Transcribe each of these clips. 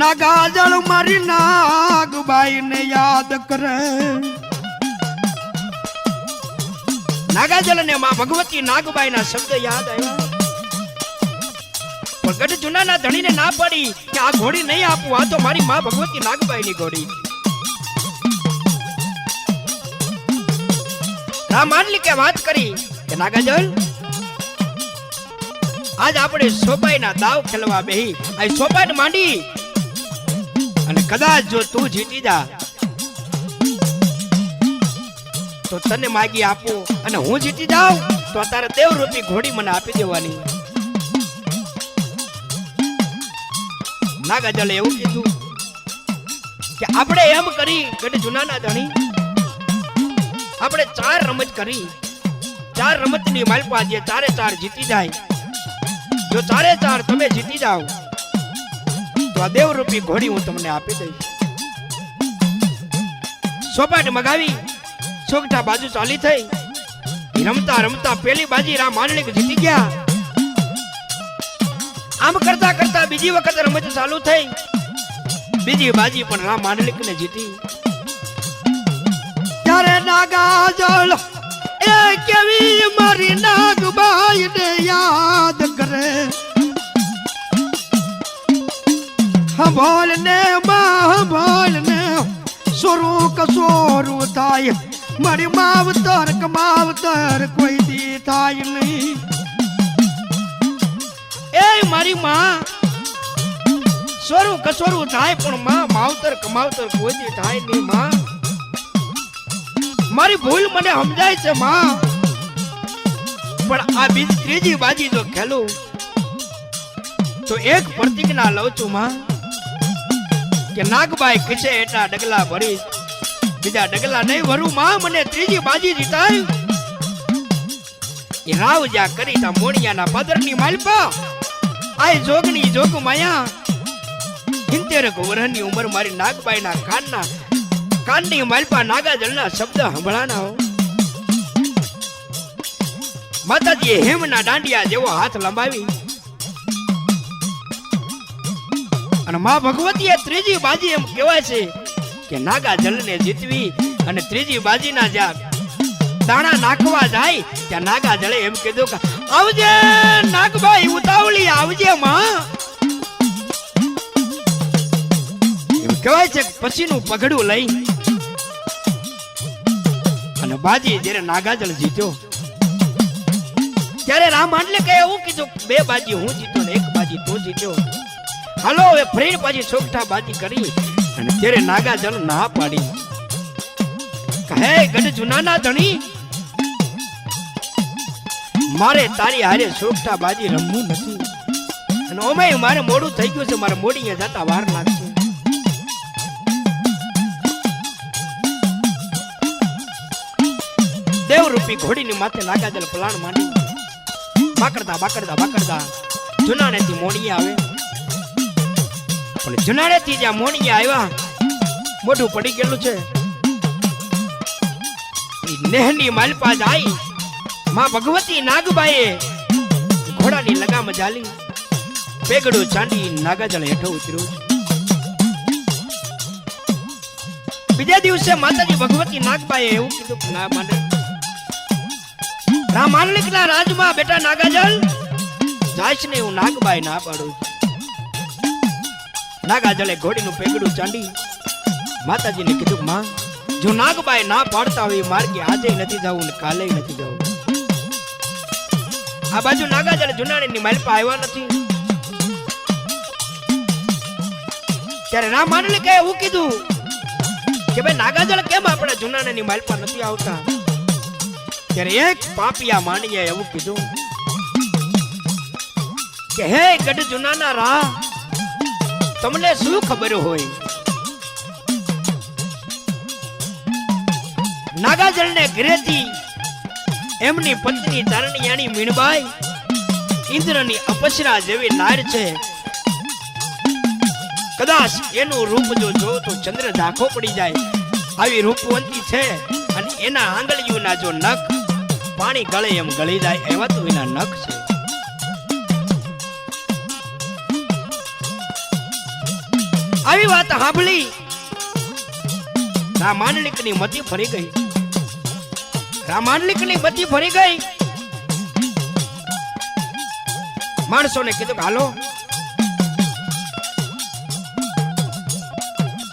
નાગાજળ મારી નાગબાઈ ને યાદ કરે. નાગાજળ ને માં ભગવતી નાગબાઈ ના શબ્દ યાદ આવ્યા. પણ ગઢ જુનાના ધણીને ના પડી કે આ ઘોડી નહીં આપું, આ તો મારી માં ભગવતી નાગબાઈ ની ઘોડી રામાનલી કે વાત કરી કે નાગાજળ આજ આપણે સોપાઈના દાવ ખેલવા બેહી. આ સોપાઈ માંડી કદાચ જો તું જીતી જા, તો તને માગી આપું અને હું જીતી જાઉં, તો તારે દેવરૂપી ઘોડી મને આપી દેવાની. નાગાજલે એવું કીધું કે આપણે એમ કરી, ગઢ જુનાના ધણી, આપણે ચાર રમત કરી, ચાર રમતની માલપા જે ચારે ચાર જીતી જાય, જો ચારે ચાર તમે જીતી જાઓ તો આ દેવરૂપી ઘોડી હું તમને આપી દઈશ. સોપાટ મગાવી સોગઠા બાજુ ચાલી થઈ. રમતા રમતા પેલી બાજી રામ માંડલિક જીતી ગયા. આમ કરતા કરતા બીજી વખત રમત ચાલુ થઈ. બીજી બાજી પણ રામ માંડલિક ને જીતી. ત્યારે નાગાજળ એ કેવી મારી નાગબાઈ ને યાદ કરે? હંભોલ ને માં હંભોલ ને સોરું કસોરું થાય. મારી માવતર કમાવતર કોઈ દી થાય નહીં. એ મારી માં સોરું કસોરું થાય, પણ માં માવતર કમાવતર કોઈ દી થાય નહીં, માં. મારી ભૂલ મને સમજાય છે, માં. પણ આ બીજી ત્રીજી બાજી જો ખેલું, તો એક પ્રતિજ્ઞા લઉં છું, માં. કે નાગબાઈ ખીચે એટલા ડગલા ભરી. બીજા ડગલા નહીં ભરું માં મને ત્રીજી બાજી જીતાય એ રાવ જા કરી તા મોણિયાના પદરની માલપા. આય જોગણી જોગ માયા. ઇન્તેરક વર્ષની ઉંમર મારી નાગબાઈના કાનના કાનની માલપા નાગાજળના શબ્દ સંભળાના હો. માતાજીએ હેમના દાંડિયા જેવો હાથ લંબાવી. અને માં ભગવતી ત્રીજી બાજી એમ કહેવાય છે કે નાગા જલને જીતવી અને ત્રીજી બાજીના જ્યાં દાણા નાખવા જાય, ત્યાં નાગા જળે એમ કીધું કે, આવજે નાગભાઈ, ઉતાવળી આવજે માં. કહેવાય છે પછીનું પગડું લઈ અને બાજી જ્યારે નાગાજળ જીત્યો, ત્યારે રામ એટલે કે એવું કીધું બે બાજી હું જીત્યો ને એક બાજી તું જીત્યો. હાલો, હવે ફરી પાછી સોગઠા બાજી કરી. અને ત્યારે નાગાજન ના પાડી. કહે ગઢ જુનાના ધણી. મારે તારી હારે સોગઠા બાજી રમવું નથી. અને ઓમે મારે મોડું થઈ ગયું છે, મારે મોડીએ જતા વાર લાગશે. દેવરૂપી ઘોડીની માથે નાગાજલ પલાણ માંડી બાકડતા બાકડતા બાકડતા જુનાણેથી મોડી આવે. પણ જુનાણેથી જ્યાં મોડીએ આવ્યા. મોઢું પડી ગયેલું છે. નેહની માલપા જાય માં ભગવતી નાગબાઈએ ઘોડાની લગામ જાલી પેગડું ચાંદી નાગાજળ હેઠો ઉતર્યું. બીજા દિવસે માતાજી ભગવતી નાગબાઈએ એવું કીધું કે, ના માને. રામાનલિક ના રાજમાં બેટા નાગાજળ. જાઈશ ને હું નાગબાઈ ના પાડું. નાગાજળે ઘોડીનું પેગડું ચાંડી. માતાજીને કીધું, માં, જો નાગબાઈ ના પાડતા હોય માર્ગે આજે નથી જવું ને કાલે નથી જવું. આ બાજુ નાગાજળ જુનાણીની માલપા આવ્યા નથી. ત્યારે રામ કહે એવું કીધું કે ભાઈ નાગાજળ કેમ આપણે જુનાણીની માલપા નથી આવતા? ત્યારે એક પાપિયા માણીએ એવું કીધું કે, હે ગઢ જુનાના રા તમને શું ખબર હોય? નાગાજળને ઘરેથી એમની પત્ની તારણિયાણી મીણબાઈ ઇન્દ્રની અપસરા જેવી લાર છે. કદાચ એનું રૂપ જો જો તો ચંદ્ર ઝાંખો પડી જાય. આવી રૂપવંતી છે અને એના આંગળીઓના જો નખ પાણી ગળે એમ ગળી જાય એવા તો એના નખ છે. આવી વાત સાંભળી. રામાનલિકની મતી ફરી ગઈ. રામાનલિકની મતી ફરી ગઈ. માણસોને કીધું કે હાલો.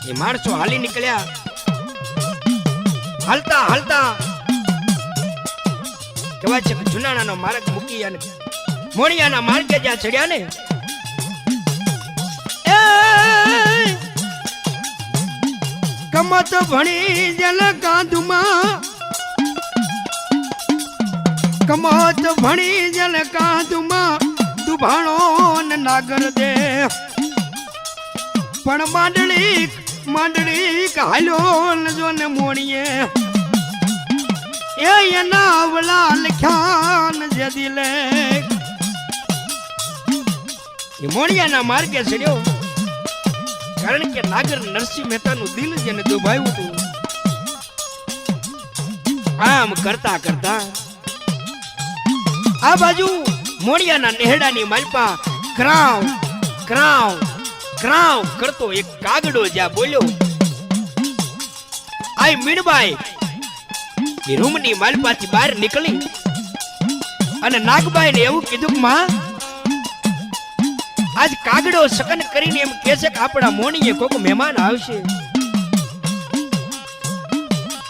એ માણસો હાલી નીકળ્યા. હાલતા હાલતા. કહેવાય છે જુનાણાનો માર્ગ મૂકી અને મોણિયાના માર્ગે જ્યાં ચડ્યા ને કમત ભણી જલ કાંધુમાં. કમત ભણી જલ કાંધુમાં દુભાણો નાગર દે. પણ માંડળી માંડળી હાલ્યો જો ને મોણીએ. એ એના અવલા લખ્યાન જે દિલે મોણિયાના માર્ગે ચડ્યો. કારણ કે નાગર નરસિંહ મહેતાનું દિલ જેને દુભાયું હતું, આમ કરતા કરતા આ બાજુ મોડિયાના નેહડાની માલપા ક્રાવ ક્રાવ ક્રાવ કરતો એક કાગડો જ્યાં બોલ્યો આઈ મીણબાઈ. એ રૂમની માલપાથી બહાર નીકળી અને નાગબાઈને એવું કીધું માં આજ કાગડો સકન કરીને એમ કહે છે કે આપણા મોણીએ કોક મહેમાન આવશે.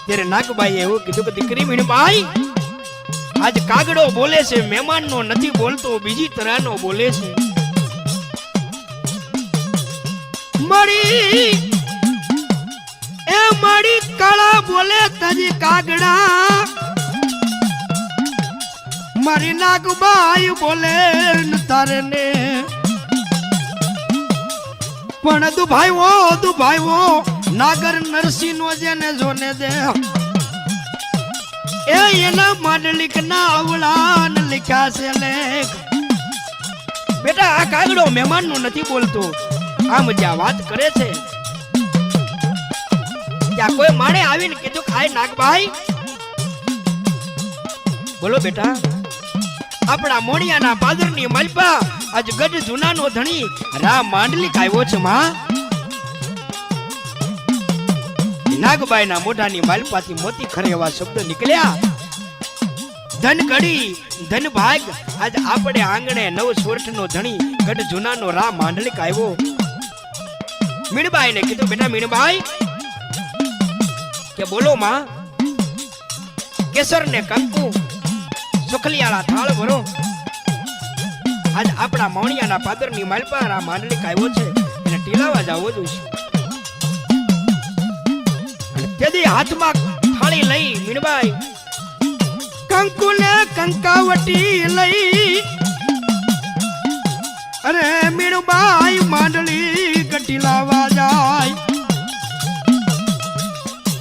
ત્યારે નાગબાઈ એવું કીધું કે, દીકરી મીણબાઈ આજ કાગડો બોલે છે, મહેમાનનો નથી બોલતો, બીજી તરહનો બોલે છે. મળી, એ મળી કળા બોલે તજી કાગડા. મારી નાગબાઈ બોલે તારે ને પણ દુભાઈવો દુભાઈવો નાગર નરસિંહ નો જેને જોને દે. એ એના માંડલિક ના અવળાન લખ્યા છે લેખ. બેટા, આ કાગડો મહેમાનનું નથી બોલતો. આમ જ્યાં વાત કરે છે, ત્યાં કોઈ માણે આવીને કીધું, ખાય નાગભાઈ. બોલો બેટા, આપણા મોણિયાના પાદરની માલપા આજ ગઢ જૂનાનો ધણી રા માંડલિક આવ્યો છે માં. નાગબાઈના મોઢાની માલપાથી મોતી ખરે એવા શબ્દ નીકળ્યા. ધન ઘડી, ધન ભાગ, આજ આપણે આંગણે નવ સોરઠનો ધણી ગઢ જૂનાનો રામ માંડલિક આવ્યો. મીણબાઈને કીધું, બેટા મીણબાઈ, કે બોલો માં કેસર ને કંકુ, સુખલિયાળા થાળ ભરો. આજ આપણા મૌણિયાના પાદરની માલપા આ માંડલિક આવ્યો છે અને ટીલાવા જાવો જોઈશે તેથી હાથમાં થાળી લઈ મીણબાઈ કંકુને કંકાવટી લઈ. અરે મીણબાઈ માંડલી કટીલાવા જાય.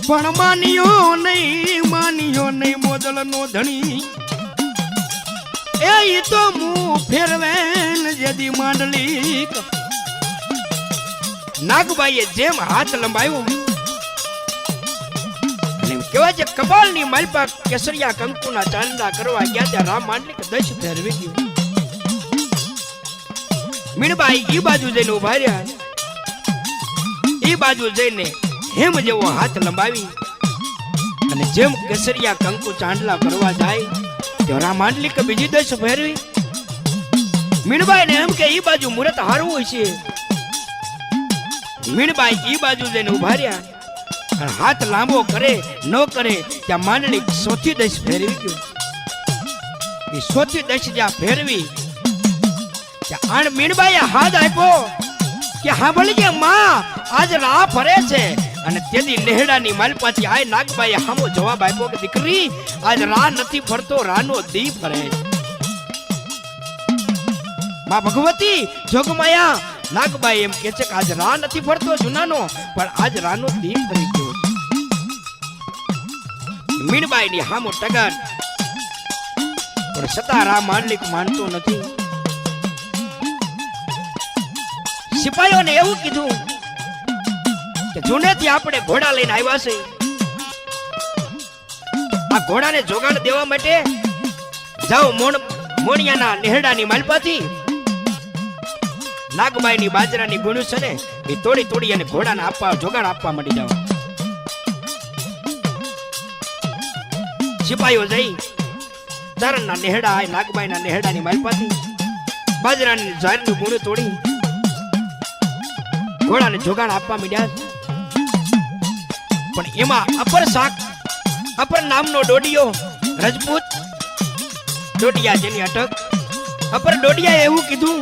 પણ માનિયો નહીં માનિયો નહીં મોદલ નો ધણી. એ તો મું ફેરવેન જેદી માંડલી નાગબાઈએ જેમ હાથ લંબાયો કેવા છે કપાલની માલપા કેસરિયા કંકુના ચાંદા કરવા ગયા ત્યાં રામ માંડલિક દશ ફેરવી ગયો મીણબાઈ ઈ બાજુ જઈને ઊભા રહ્યા. ઈ બાજુ જઈને હેમ જેવો હાથ લંબાવી. અને જેમ કેસરિયા કંકુ ચાંદલા કરવા જાય તો માંડલી કે બીજી દશ ફેરવી મીણબાઈ ને એમ કે ઈ બાજુ મુરત હારવું હોય છે. મીણબાઈ ઈ બાજુ જઈને ઊભા રહ્યા. હાથ લાંબો કરે, ન કરે, ત્યાં માંડલી સોથી દશ ફેરવી ગયો. એ સોથી દશ જ્યાં ફેરવી ત્યાં આણ મીણબાઈએ હાથ આપ્યો કે સાંભળી કે માં, આજ રાહ ફરે છે. અને તેની લેહડાની માલપાથી આય નાગબાઈએ હામો જવાબ આપ્યો કે, દીકરી, આજ રાહ નથી ફરતો રાનો દી ફરે. માં ભગવતી, જોગમાયા. નાગબાઈ એમ કે છે કે, આજ રાહ નથી ફરતો જુનાનો, પણ આજ રાનો દી ફરી ગયો મીણબાઈ ની હામો ટગર. પણ છતાં રામ માલિક માનતો નથી. સિપાહીઓને એવું કીધું કે જૂનેથી આપણે ઘોડા લઈને આવ્યા છે. આ ઘોડાને જોગાણ દેવા માટે જાઓ મોણ મોણિયાના નેહડાની માલપાથી. નાગબાઈની બાજરાની ગુણ્યું છે ને, એ તોડી તોડી અને ઘોડાને આપવા જોગાણ આપવા માંડી જાઓ. સિપાહીઓ જઈ, ચારણના નેહડા આ નાગબાઈના નેહડાની માલપાથી. બાજરાની ઝાડનું ગુણ્યું તોડી, ઘોડાને જોગાણ આપવા માંડ્યા. પણ એમાં અપર શાક, અપર નામનો ડોડિયો, રજપૂત ડોડિયા જેની અટક. અપર ડોડિયા એવું કીધું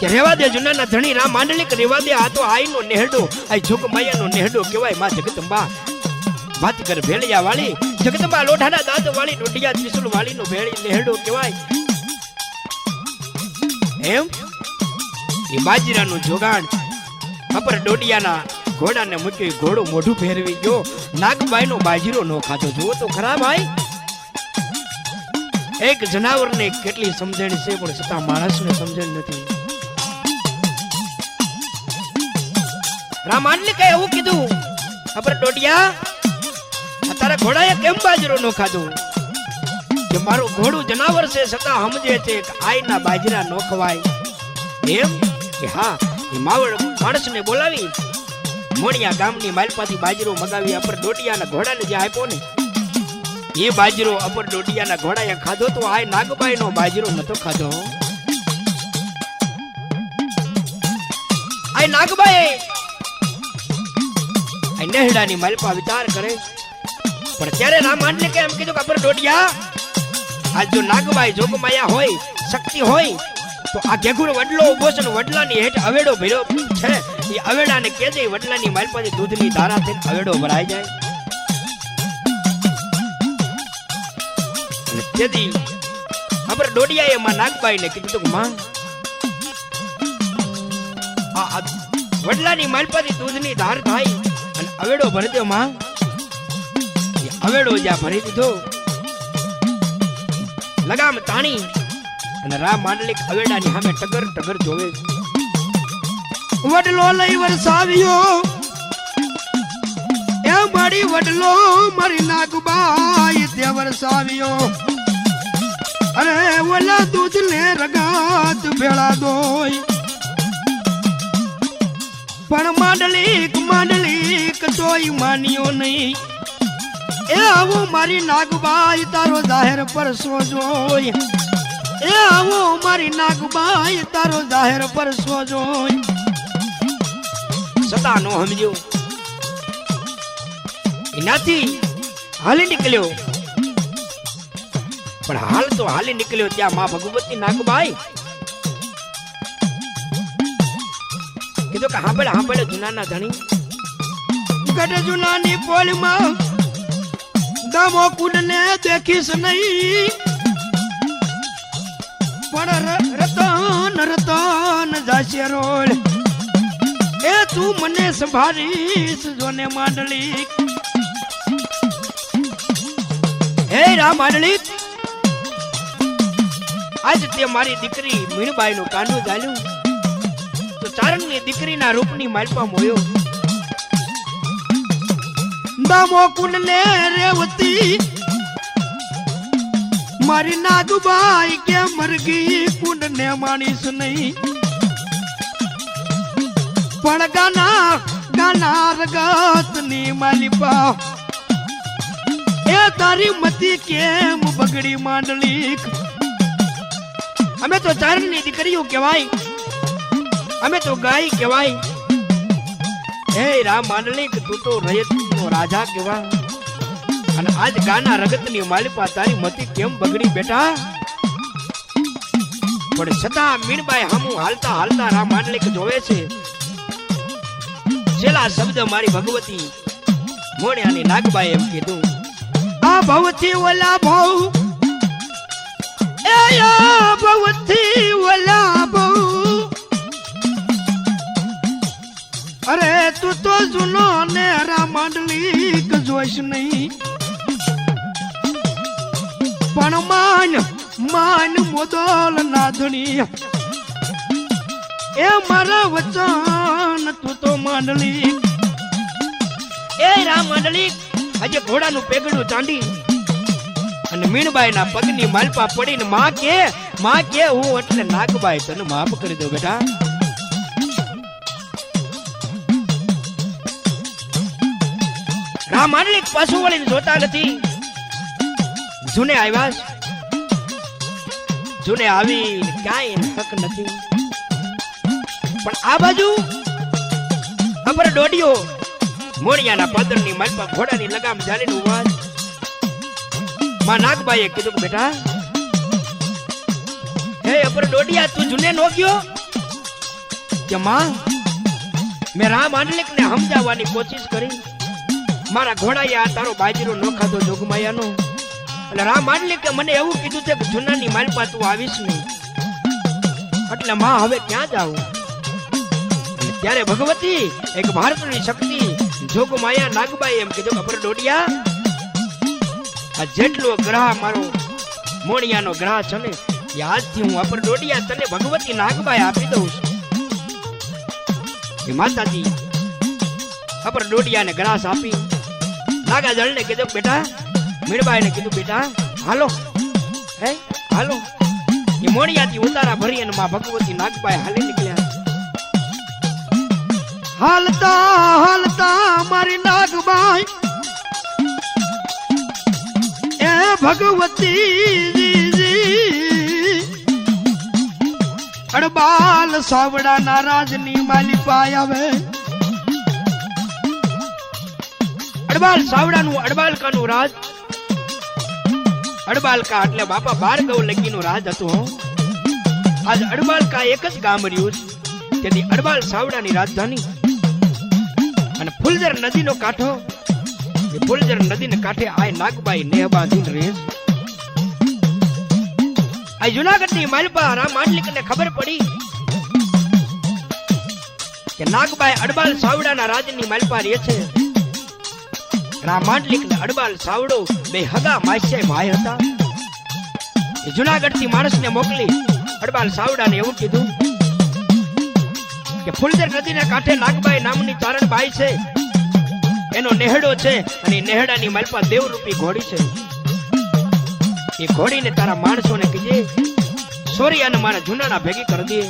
કે રેવા દે જુનાના ધણી રામ માંડલિક રેવા દે આ તો આઈનો નેહડો, આ જોગમાયાનો નેહડો કહેવાયમાં જગદંબા. વાત કર ભેળિયા વાળી જગદંબા લોઢાના દાંત વાળી ડોડિયા ત્રિશુલ વાળીનો ભેળી નેહડો કહેવાય. એમ? એ બાજરાનું જોગાણ. અપર ડોડિયાના ઘોડાને મૂકી ઘોડો મોઢું ફેરવી ગયો. નાગબાઈનો બાજીરો નો ખાધો. જુઓ તો ખરા ભાઈ. એક જનાવરને કેટલી સમજણ છે, પણ છતાં માણસને સમજણ નથી. રામાનને કઈ એવું કીધું અપર ડોડિયા તારા ઘોડાએ કેમ બાજરો નો ખાધો? કે મારું ઘોડું જનાવર છે, છતાં સમજે છે કે આઈના બાજરા નો ખવાય. એમ કે, હા. માવળ માણસ માણસને બોલાવી મોણિયા ગામની માલપાથી બાજરો મગાવી અપર ડોડિયાના ઘોડાને જે આપ્યો ને, એ બાજરો અપર ડોડિયાના ઘોડાએ ખાધો તો આ નાગબાઈનો બાજરો નતો ખાધો. આ નાગબાઈ! આ નેહડાની માલપા વિચાર કરે. પણ ત્યારે રામ કેમ કીધું કે અપર દોટિયા આજ જો નાગબાઈ જોગમાયા હોય, શક્તિ હોય, તો આ ઘેઘુર વડલો ઊભો છે વડલાની હેઠ અવેડો ભર્યો છે. એ અવેડાને કેજે વડલાની માલપાથી દૂધની ધારા થઈને અવેડો ભરાઈ જાય તેથી આપણે ડોડિયાએ માં નાગબાઈને કીધું કે, માં, આ વડલાની માલપાથી દૂધની ધાર થાય અને અવેડો ભરી દો, માં અવેડો જ્યાં ભરી દીધો, લગામ તાણી અને રામ માંડલિક અવેડાની સામે ટગર ટગર જોવે છે. વડલો લઈ વરસાવ્યો. એ મારી વડલો મારી નાગબાઈ તે વરસાવ્યો. અરે ઓલા દૂધ ને રગાત ભેળા દોય પણ માંડલીક માંડલીક તોય માન્યો નહીં. એ આવું મારી નાગબાઈ તારો જાહેર પરસો જોય એ આવો મારી નાગબાઈ તારો જાહેર પરસો જોય સદા નો સમજ્યો. એનાથી હાલી નીકળ્યો. પણ હાલ તો હાલી નીકળ્યો ત્યાં માં ભગવતી નાગબાઈ. કીધું કે હાંભળે હાંભળે જુનાના ધણી. ગઢ જુનાની પોલમાં દમો કુંડને દેખીશ નહીં. પણ રતન રતન જાશે એ તું મને સંભાળીશ જોને માંડલી? હે રામ માંડલી, આજ તે મારી દીકરી મીણબાઈ નું કાંડું ચાલ્યું તો ચારણની દીકરીના રૂપની માલપા મોયો. દામો કુંડ ને રેવતી, મારી નાગબાઈ કે મરગી કુંડ ને માણીશ નહીં. પણ ગાના ગાના રગતની માલિપા. એ તારી મતી કેમ બગડી માંડલી અમે તો ચારણની દીકરીઓ કહેવાય. અમે તો ગાય કહેવાય. હે રામ માંડલી તું તો રયતનો રાજા કહેવા અને આજ ગાના રગતની માલિપા તારી મતી કેમ બગડી બેટા? પણ છતાં મીણબાઈ હામું હાલતા હાલતા રામ માંડલિક જોવે છે. છેલ્લા શબ્દ મારી ભગવતી મોણ્યાની નાગબાઈ એમ કીધું, આ ભવથી ઓલા ભવ ભવથી ઓલા ભવ. અરે તું તો જૂનો ને રામાંડલી જોઈશ નહીં. પણ માન માન મોદલ નાધણી એ મારા વચન, તું તો માંડલી. એ રા માંડલી, આજે ઘોડાનું પેગડું ચાંડી અને મીણબાઈના પગની માલપા પડીને માં કે માં કે, હું એટલે નાગબાઈ તને માફ કરી દઉં બેટા. રા માંડલી પાછું વળીને જોતા નથી. જૂને આવ્યા. જૂને આવી એને હક નથી. પણ આ બાજુ અમર દોડિયો મોણિયાના પાદરની માલપા ઘોડાની લગામ જાલીને છે. માં નાગબાઈએ કીધું બેટા, હે અપર દોડિયા, તું જૂને નો ગયો કે માં, મેં રામ આંડલિક ને સમજાવવાની કોશિશ કરી. મારા ઘોડાએ આ તારો બાજરો ન ખાધો જોગમાયાનો. એટલે રામ આંડલિકે મને એવું કીધું છે કે જૂનાની માલપા તું આવીશ નહીં. એટલે માં હવે ક્યાં જાવું ત્યારે ભગવતી એક ભારતની શક્તિ જોગમાયા નાગબાઈ એમ કીધું અપર ડોડિયા, આ જેટલો ગ્રહ મારો મોણિયાનો ગ્રહ છે એ આજથી હું અપર ડોડિયા તને ભગવતી નાગબાઈ આપી દઉં છું. એ માતાજી અપર ડોડિયાને ગ્રાસ આપી. નાગા જળને કીધું, બેટા, મીણબાઈને કીધું, બેટા, હાલો, હે, હાલો. એ મોણિયાથી ઉતારા ભરી અને માં ભગવતી નાગબાઈ હાલી હાલતા હાલતા મારી નાગબાઈ. એ ભગવતી અડબાલ સાવડાના રાજની માલી પાય આવે. અડબાલ સાવડાનું અડબાલકાનું રાજ. અડબાલકા એટલે બાપા બારગવ લગીનું રાજ હતું. આજ અડબાલકા એક જ ગામ રહ્યું છે. તેથી અડબાલ સાવડાની રાજધાની અને ફુલજર નદીનો કાંઠો? એ ફુલજર નદીને કાંઠે આ નાગબાઈ નેહ બાંધીને રહે આ જુનાગઢની માલપા રામ માંડલિકને ખબર પડી કે નાગબાઈ અડબાલ સાવડાના રાજની માલપા રહે છે. રામાંડલિક ને અડબાલ સાવડો બે હગા માસ્યા ભાઈ હતા. જુનાગઢથી માણસને મોકલી અડબાલ સાવડાને એવું કીધું કે ફુલદર નદીના કાંઠે નાગબાઈ નામની ચારણબાઈ છે. એનો નેહડો છે અને નેહડાની માલપા દેવરૂપી ઘોડી છે. એ ઘોડીને તારા માણસોને કહીએ સોરી અને મારા જૂનાના ભેગી કરી દે.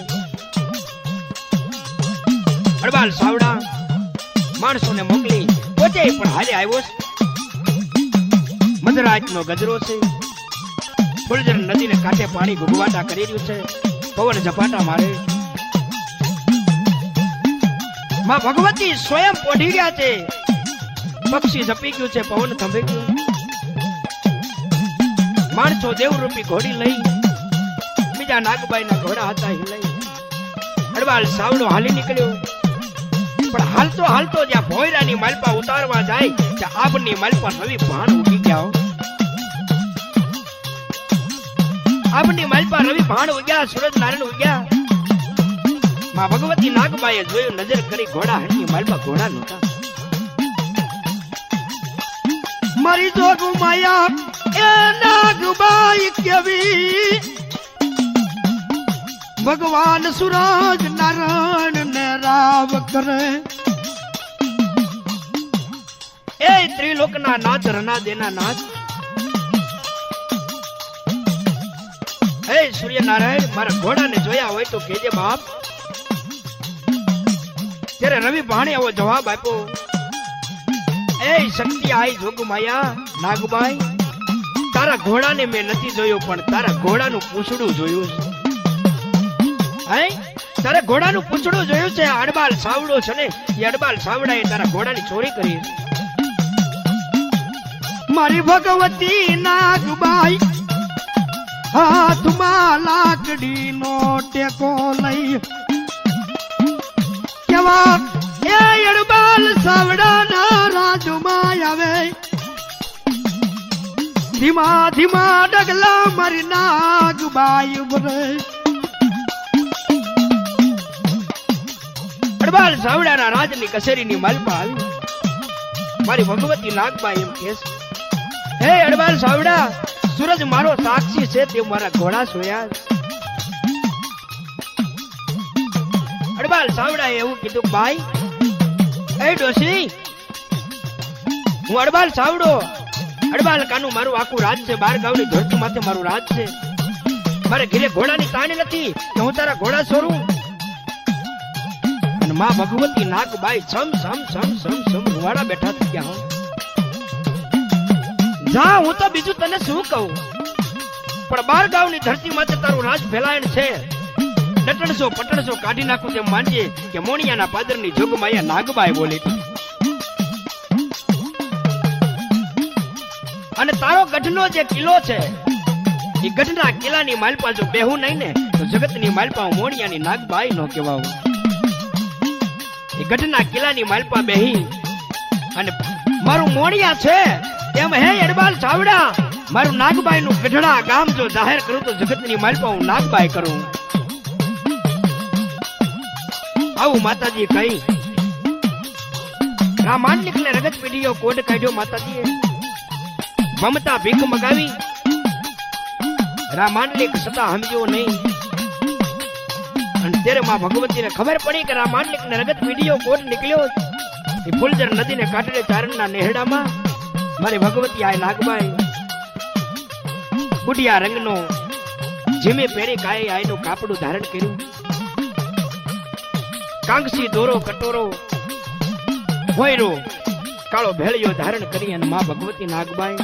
અડબાલ સાવડા, માણસોને મોકલી, પોતે પણ હાલે આવ્યો છે. મધરાજનો ગજરો છે. ફુલજર નદીને કાંઠે પાણી ગુગવાટા કરી રહ્યું છે. પવન ઝપાટા મારે. માં ભગવતી સ્વયં પોઢી ગયા છે. પક્ષી ઝપી ગયું છે, પવન થંભી ગયું. માણસો દેવરૂપી ઘોડી લઈ, બીજા નાગબાઈના ઘોડા હતા એ લઈ. હડવાલ સાવડો હાલી નીકળ્યો. પણ હાલતો હાલતો જ્યાં ભોયરાની માલપા ઉતારવા જાય, ત્યાં આબની માલપા નવી ભાણ ઉગી ગયા. આબની માલપા રવિ ભાણ ઉગ્યા સૂરજ નારાયણ ઉગ્યા. માં ભગવતી નાગબાઈએ જોયું, નજર કરી ઘોડા હણી માલમાં ઘોડા નહોતા. મારી જોગુ માયા, એ નાગબાઈ કેવી? ભગવાન સુરજ નારાયણ ને રાવ કરે. એ ત્રિલોકના નાથ રના દેના નાથ. એ સૂર્યનારાયણ, મારા ઘોડાને જોયા હોય તો કેજે બાપ ત્યારે રવિ ભાણે આવો જવાબ આપ્યો, એ શક્તિ આઈ જોગમાયા નાગબાઈ, તારા ઘોડાને મેં નથી જોયો, પણ તારા ઘોડાનું પૂછડું જોયું છે. હે? તારે ઘોડાનું પૂછડું જોયું છે? અડબાલ સાવડો છે ને? એ અડબાલ સાવડાએ તારા ઘોડાની ચોરી કરી. મારી ભગવતી નાગબાઈ, હાથમાં લાકડીનો ટેકો લઈ કેવા એ અડબાલ સાવડાના રાજમાં આવે. ધીમા ધીમા ડગલા મારી નાગબાઈ ઉભરે. અડબાલ સાવડાના રાજની કચેરીની માલપા આવી મારી ભગવતી નાગબાઈ એમ કે હે અડબાલ સાવડા, સૂરજ મારો સાક્ષી છે તે મારા ઘોડા સોયા અડબાલ સાવડાએ એવું કીધું, ભાઈ, એ ડોશી, હું અડબાલ સાવડો અડબાલ કાનું મારું આખું રાજ છે, બાર ગાવની ધરતી માથે મારું રાજ છે. મારે ઘરે ઘોડાની તાણી નથી કે હું તારા ઘોડા છોડું અને માં ભગવતી નાગબાઈ સમ સમ સમ સમ સમ રૂવાડા બેઠા થઈ ગયા હું. જા, હું તો બીજું તને શું કહું? પણ બાર ગાવની ધરતી માથે તારું રાજ ફેલાયણ છે. ડટણસો પટણસો કાઢી નાખું તેમ માનજે કે મોણિયાના પાદરની જોગમાયા નાગબાઈ બોલે. અને તારો ગઢનો જે કિલ્લો છે, એ ગઢના કિલ્લાની માલપા જો બેહું નહીં ને, તો જગતની માલપા મોણિયાની નાગબાઈ નો કહેવાવું. એ ગઢના કિલ્લાની માલપા બેહી, અને મારું મોણિયા છે એમ હે એડબાલ ચાવડા, મારું નાગબાઈ નું ગઢડા ગામ જો જાહેર કરું તો જગતની માલપા હું નાગબાઈ કરું. આવું માતાજી કહી. રામાન નીકળે રગત પીઢીઓ કોડ કાઢ્યો માતાજીએ. મમતા ભીખ મગાવી. રામાયણ સતા સમજ્યો નહીં. અને ત્યારે માં ભગવતીને ખબર પડી કે રામાયણ ને રગત પીઢીઓ કોડ નીકળ્યો. એ ફૂલજર નદીને કાંઠે ચારણના નેહડામાં. મારી ભગવતી આ નાગબાઈ કુટિયા રંગનો જીમે પહેરી કાય આયનું કાપડું ધારણ કર્યું. કાંગસી દોરો કટોરો વૈરો કાળો ભેળિયો ધારણ કરી અને મા ભગવતી નાગબાઈ.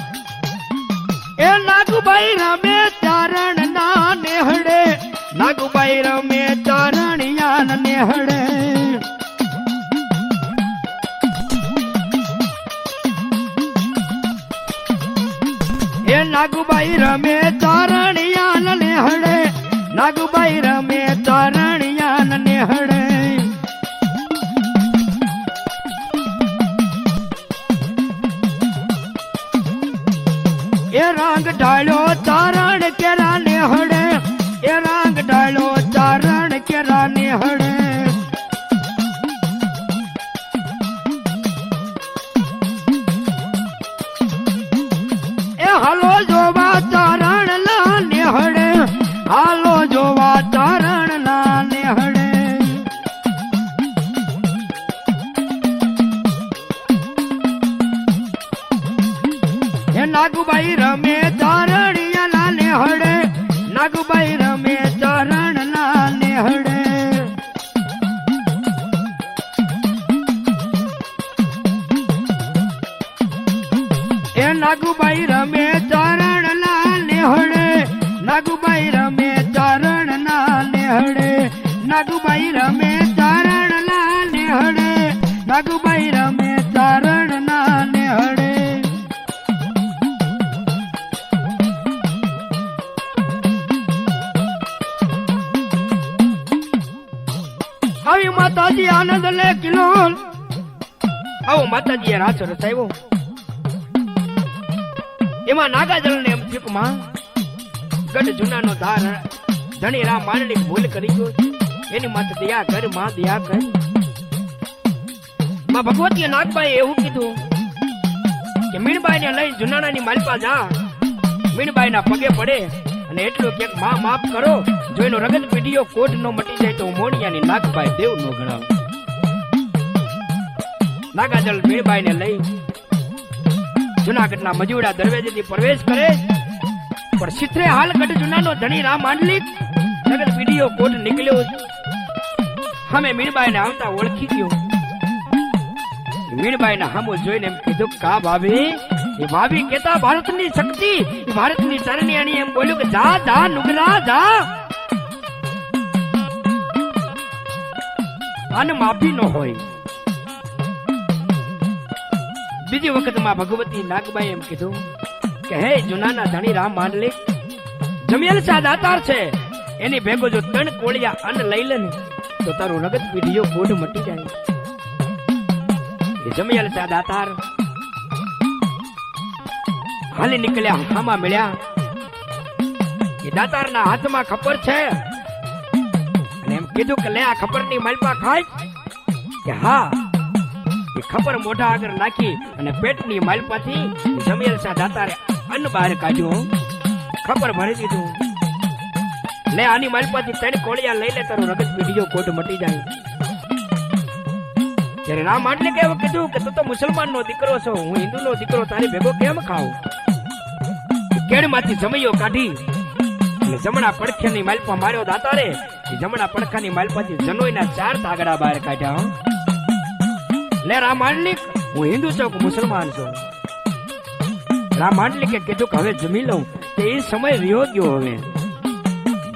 એ નાગબાઈ રમે ચારણ ના નેહડે નાગબાઈ રમે ચારણિયા નેહડે એ નાગબાઈ રમે ચારણિયા નેહડે નાગબાઈ રમે ચારણિયા નેહડે રંગ ઢાળ્યો તારણ કેરા ને હડે એ રંગ ઢાળ્યો તારણ કેરા ને હડે એ નાગુબાઈ રમે ચરણ ના હડે નાગુબાઈ રમે ચરણ ના હડે નાગુબાઈ રમે ચરણ ના હડે નાગુબાઈ રમે ચરણ ના હડે આવી માતાજી આનંદ લે કિલો આવો માતાજી રાસ રચાવ્યો. એમાં નાગાજળ ને એમ થયું માં, ગઢ જૂનાનો ધાર ધણી રામ માંડણી ભૂલ કરી ગયો. એની માથે દયા કર, માં દયા કર. માં ભગવતી નાગબાઈ એવું કીધું કે મીણબાઈ ને લઈ જુનાણાની માલપા જા. મીણબાઈ ના પગે પડે અને એટલું કે માં માફ કરો. જો એનો રગત પીડીયો કોટ નો મટી જાય તો હું મોણિયાની નાગભાઈ દેવ નો ગણાવ. નાગાજળ મીણબાઈ ને લઈ જુનાગઢના મજૂડા દરવાજેથી પ્રવેશ કરે પણ સિત્રે હાલ ગઢ જુનાનો ધણી રામ માંડલી નગર પીડીઓ કોટ નીકળ્યો સામે મીણબાઈને આવતા ઓળખી ગયો. મીણબાઈને હામો જોઈને એમ કીધું, કા ભાભી? એ ભાભી કેતા ભારતની શક્તિ, એ ભારતની ચરણિયાણી એમ બોલ્યું કે, જા જા, નુગરા, જા. આને માફી ન હોય. બીજી વખતમાં ભગવતી નાગબાઈ એમ કીધું કે, હે, જુનાના ધણી રામ માંડલિક જમિયલ શાહ દાતાર છે. એની ભેગો જો ત્રણ કોળિયા અન્ન લઈ લે ને, તો તારું રગત પીઢીઓ ગોઢ મટી જાય. જમિયલ શાહ દાતાર હાલી નીકળ્યા હામાં મળ્યા. એ દાતારના હાથમાં ખબર છે. અને એમ કીધું કે, લે, આ ખપરની માલપા ખાય. કે, હા. ખબર મોઢા આગળ નાખી અને પેટની માલપાથી જમીલ સા દાતારે અન્ન બહાર કાઢ્યો. ખબર ભરી દીધું. લે, આની માલપાથી ત્રણ કોળિયા લઈ લે, તારો રગત પીઢીઓ કોટ મટી જાય. ત્યારે રામ આટલે કેવું કીધું કે, તું તો મુસલમાન નો દીકરો છો, હું હિન્દુ નો દીકરો, તારી ભેગો કેમ ખાઉં કેળમાંથી જમૈયો કાઢી અને જમણા પડખેની માલપા માર્યો દાતારે જમણા પડખાની માલપાથી જનોઈના ચાર તાગડા બહાર કાઢ્યા. લે રામાંડલિક હું હિન્દુ છું કે મુસલમાન છું. રામાંડલિકે કીધું કે હવે જમી લઉં. તે એ સમય રહ્યો ગયો હવે.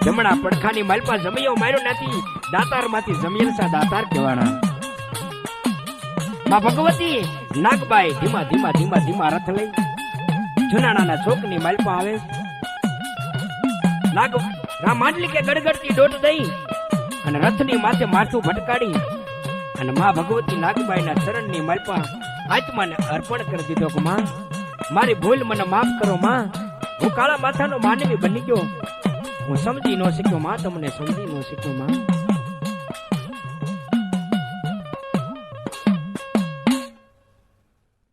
જમણા પડખાની માલપા જમીઓ માર્યો નથી. દાતારમાંથી જમીન સા દાતાર કહેવાના. માં ભગવતી, નાગબાઈ ધીમા ધીમા ધીમા ધીમા રથ લઈ. જુનાણાના ચોકની માલપા આવે. નાગ, રામ માંડલિકે ગડગડતી દોટ દઈ અને રથની માથે માથું ભટકાડી. અને માં ભગવતી નાગબાઈના ચરણની માલપા આત્માને અર્પણ કરી દીધો કે માં. મારી ભૂલ મને માફ કરો માં. હું કાળા માથાનો માનવી બની ગયો. હું સમજી ન શક્યો માં, તમને સમજી ન શક્યો માં.